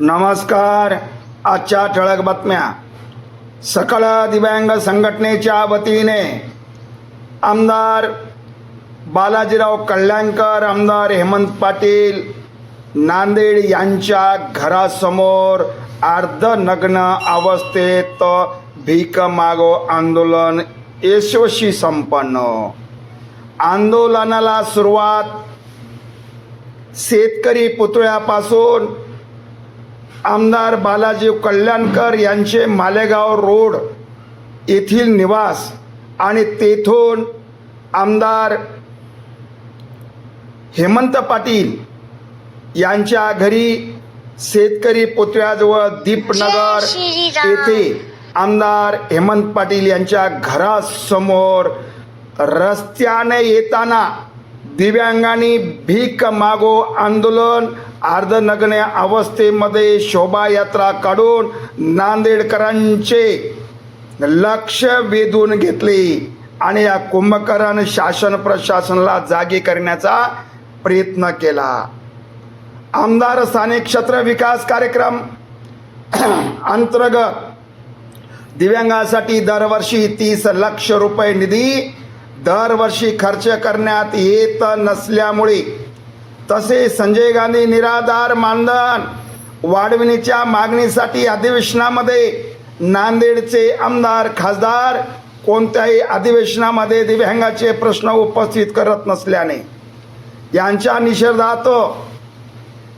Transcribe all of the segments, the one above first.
नमस्कार. आजच्या ठळक बातम्या. सकल दिव्यांग संघटनेच्या वतीने आमदार बालाजीराव कल्याणकर आमदार हेमंत पाटील नांदेड यांच्या घरासमोर अर्धनग्न अवस्थेत भीक मागो आंदोलन यशस्वी संपन्न. आंदोलनाला सुरुवात शेतकरी पुतळ्यापासून आमदार बालाजी कल्याणकर यांचे मालेगाव रोड येथील निवास आणि तेथून आमदार हेमंत पाटील यांच्या घरी शेतकरी पुतळ्याजवळ दीपनगर. येथे आमदार हेमंत पाटील यांच्या घरासमोर रस्त्याने येताना दिव्यांगांनी भीक मागो आंदोलन अर्धनग्न अवस्थेमध्ये शोभायात्रा काढून नांदेडकरांचे लक्ष वेधून घेतले आणि या कुंभकरण शासन प्रशासनाला जागे करण्याचा प्रयत्न केला. आमदार स्थानिक क्षेत्र विकास कार्यक्रम अंतर्गत दिव्यांगासाठी दरवर्षी तीस लक्ष रुपये निधी दरवर्षी खर्च करण्यात येत नसल्यामुळे तसे संजय गांधी निराधार मानधन वाढविण्याच्या मागणीसाठी अधिवेशनामध्ये नांदेडचे आमदार खासदार कोणत्याही अधिवेशनामध्ये दिव्यांगाचे प्रश्न उपस्थित करत नसल्याने यांच्या निषेधार्थ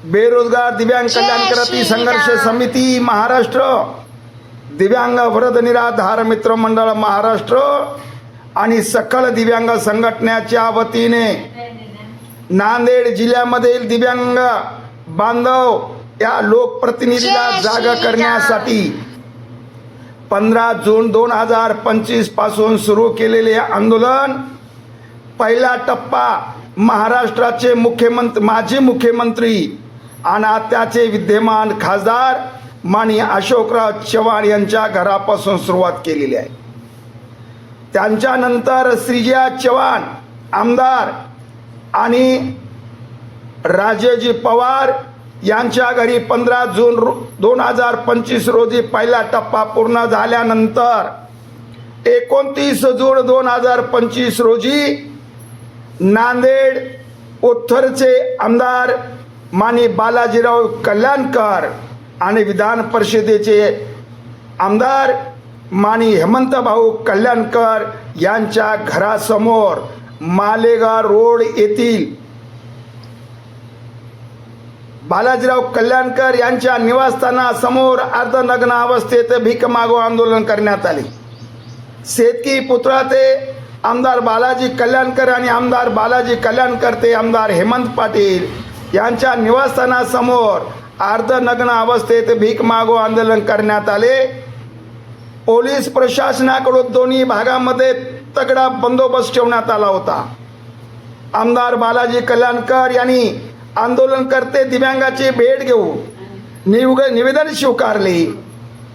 बेरोजगार दिव्यांग कल्याणकरती संघर्ष. समिती महाराष्ट्र दिव्यांग वरद निराधार मित्र मंडळ महाराष्ट्र आणि सकल दिव्यांग संघटनेच्या वतीने नांदेड जिल्ह्यामधील दिव्यांग बांधव या लोकप्रतिनिधीला जागा. करण्यासाठी पंधरा जून दोन हजार पंचवीसपासून सुरू केलेले आंदोलन पहिला टप्पा महाराष्ट्राचे मुख्यमंत्री माजी मुख्यमंत्री आणि आत्याचे विद्यमान खासदार माननीय अशोकराव चव्हाण यांच्या घरापासून सुरुवात केलेली आहे त्यांच्यानंतर श्रीजया चव्हाण आमदार आणि राजेजी पवार यांच्या घरी पंधरा जून दोन हजार पंचवीस रोजी पहिला टप्पा पूर्ण झाल्यानंतर एकोणतीस जून दोन हजार पंचवीस रोजी नांदेड उत्तरचे आमदार माने बालाजीराव कल्याणकर आणि विधान परिषदेचे आमदार माने हेमंत भाऊ कल्याणकर यांच्या घरासमोर मालेगाव रोड येथील बालाजीराव कल्याणकर यांच्या निवासस्थानासमोर अर्धनग्न अवस्थेत भीक मागो आंदोलन करण्यात आले. शेतकी पुतळा ते आमदार बालाजी कल्याणकर आणि आमदार बालाजी कल्याणकर ते आमदार हेमंत पाटील यांच्या निवासस्थानासमोर अर्धनग्न अवस्थेत भीक मागो आंदोलन करण्यात आले. पोलीस प्रशासनाकडून दोन्ही भागामध्ये तगडा बंदोबस्त ठेवण्यात आला होता. आमदार बालाजी कल्याणकर यांनी आंदोलनकर्ते दिव्यांगाची भेट घेऊन निवग निवेदन स्वीकारले.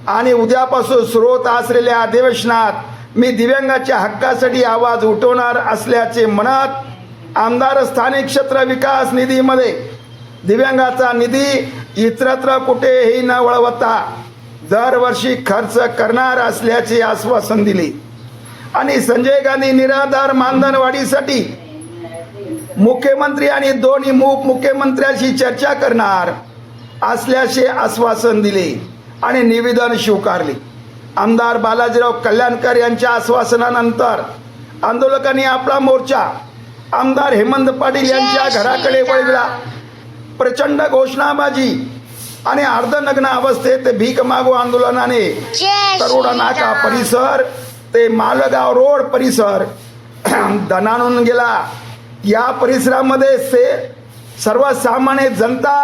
आणि उद्यापासून सुरू होत असलेल्या अधिवेशनात मी दिव्यांगाच्या हक्कासाठी आवाज उठवणार असल्याचे म्हणत आमदार स्थानिक क्षेत्र विकास निधीमध्ये दिव्यांगाचा निधी इतरत्र कुठेही न वळवता दरवर्षी खर्च करणार असल्याचे आश्वासन दिले. आणि संजय गांधी निराधार मानधन वाढीसाठी मुख्यमंत्री आणि दोन्ही उपमुख्यमंत्र्यांशी चर्चा करणार असल्याचे आश्वासन दिले आणि निवेदन स्वीकारले. आमदार बालाजीराव कल्याणकर यांच्या आश्वासनानंतर आंदोलकांनी आपला मोर्चा आमदार हेमंत पाटील यांच्या घराकडे वळविला. प्रचंड घोषणाबाजी आणि अर्धनग्न अवस्थेत भीक मागो आंदोलनाने तरोडा नाका. परिसर ते मालगाव रोड परिसर दणाणून गेला. या परिसरामध्ये से सर्वसामान्य जनता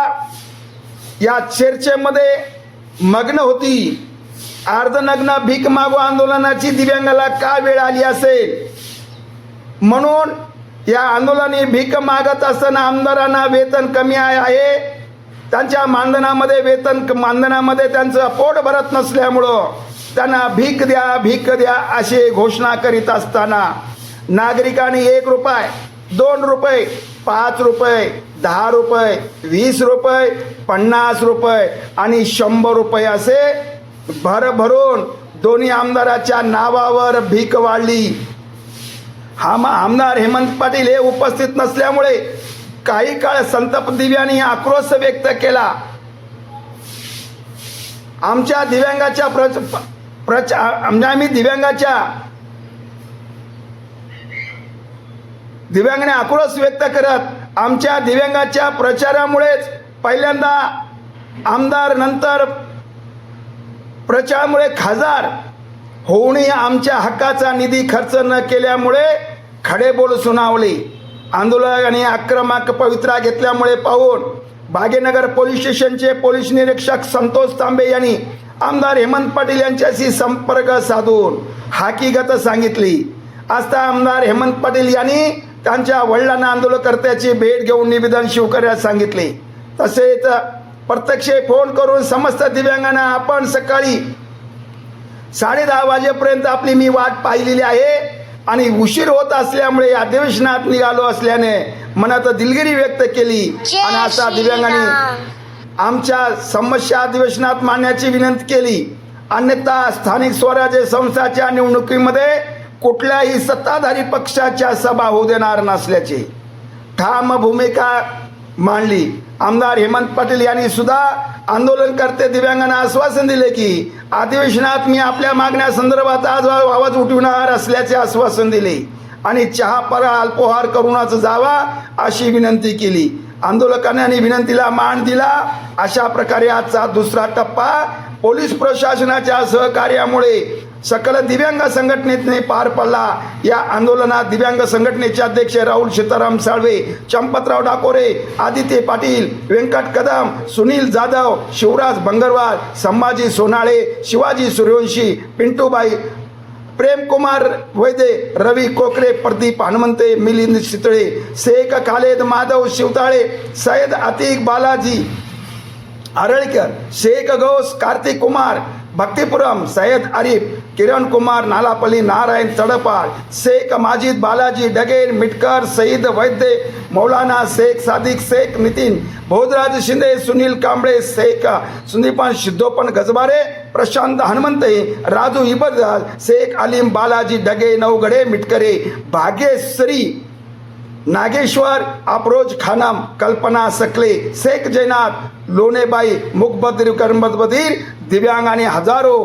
या चर्चेमध्ये मग्न होती. अर्धनग्न भीक मागो आंदोलनाची दिव्यांगाला का वेळ आली असेल? म्हणून या आंदोलनी भीक मागत असताना आमदारांना वेतन कमी आहे. त्यांच्या मानधनामध्ये वेतन मानधनामध्ये त्यांचं पोट भरत नसल्यामुळं त्यांना भीक द्या भीक द्या असे घोषणा करीत असताना नागरिकांनी एक रुपये दोन रुपये पाच रुपये दहा रुपये वीस रुपये पन्नास रुपये आणि शंभर रुपये असे भरभरून दोन्ही आमदाराच्या नावावर भीक वाढली. हा आमदार हेमंत पाटील हे उपस्थित नसल्यामुळे काही काळ संतप दिव्यांनी आक्रोश व्यक्त केला. आमच्या दिव्यांगाच्या प्र प्रचा म्हणजे आम्ही दिव्यांगाच्या दिव्यांगाने आक्रोश व्यक्त करत आमच्या दिव्यांगाच्या प्रचारामुळेच पहिल्यांदा आमदार नंतर प्रचारामुळे खासदार होऊनही आमच्या हक्काचा निधी खर्च न केल्यामुळे खडे बोल सुनावले. आणि आक्रमक पवित्रा घेतल्यामुळे पाहून भागेनगर पोलीस स्टेशनचे पोलीस निरीक्षक संतोष तांबे यांनी आमदार हेमंत पाटील यांच्याशी संपर्क साधून हकीकत सांगितली. असता आमदार हेमंत पाटील यांनी त्यांच्या वडिलांना आंदोलनकर्त्याची भेट घेऊन निवेदन शिवकऱ्यास सांगितले. तसेच प्रत्यक्ष फोन करून समस्त दिव्यांगांना आपण सकाळी साडे दहा वाजेपर्यंत आपली मी वाट पाहिलेली आहे आणि उशीर होत असल्यामुळे अधिवेशनात निघालो असल्याने मनात दिलगिरी व्यक्त केली. आणि असा दिव्यांगांनी आमच्या समस्या अधिवेशनात मांडण्याची विनंती केली. अन्यथा स्थानिक स्वराज्य संस्थाच्या निवडणुकीमध्ये कुठल्याही सत्ताधारी पक्षाच्या सभा होऊ देणार नसल्याचे ठाम भूमिका मांडली. आमदार हेमंत पाटील यांनी सुद्धा आंदोलनकर्ते दिव्यांगांना आश्वासन दिले की अधिवेशनात मी आपल्या मागण्या संदर्भात आज आवाज उठविणार असल्याचे आश्वासन दिले आणि चहा परा अल्पोहार करूनच जावा अशी विनंती केली. आंदोलकांनी विनंतीला मान दिला. अशा प्रकारे आजचा दुसरा टप्पा पोलीस प्रशासनाच्या सहकार्यामुळे सकल दिव्यांग संघटनेने पार पडला. या आंदोलनात दिव्यांग संघटनेचे अध्यक्ष राहुल सीताराम साळवे चंपतराव डाकोरे आदित्य पाटील व्यंकट कदम सुनील जाधव शिवराज बंगरवाल संभाजी सोनाळे शिवाजी सूर्यवंशी पिंटूबाई प्रेमकुमार वैदे रवी कोकरे प्रदीप हनुमंते मिलिंद चितळे शेख खालेद माधव शिवताळे सय्यद अतिक बालाजी आरळकर शेख गौस कार्तिक कुमार भक्तिपुरम सय्यद आरिफ किरण कुमार नालापल्ली नारायण तडपाळ शेख माजिद बालाजी डगेन मिटकर सईद वैद्य मौलाना शेख सादिक शेख नितीन भोजराज शिंदे सुनील कांबळे शेख सुदीपान सिद्धोपन गजबारे प्रशांत हनुमंते राजू इबरदाल शेख अलीम बालाजी डगे नवगडे मिटकरे भाग्यश्री नागेश्वर अप्रोज खानम कल्पना सकले शेख जैनाथ लोणेबाई मुकबदीर करमबदीर दिव्यांग आणि हजारो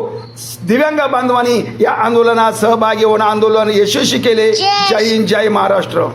दिव्यांग बांधवांनी या आंदोलनात सहभागी होऊन आंदोलन यशस्वी केले. जय हिंद जय महाराष्ट्र.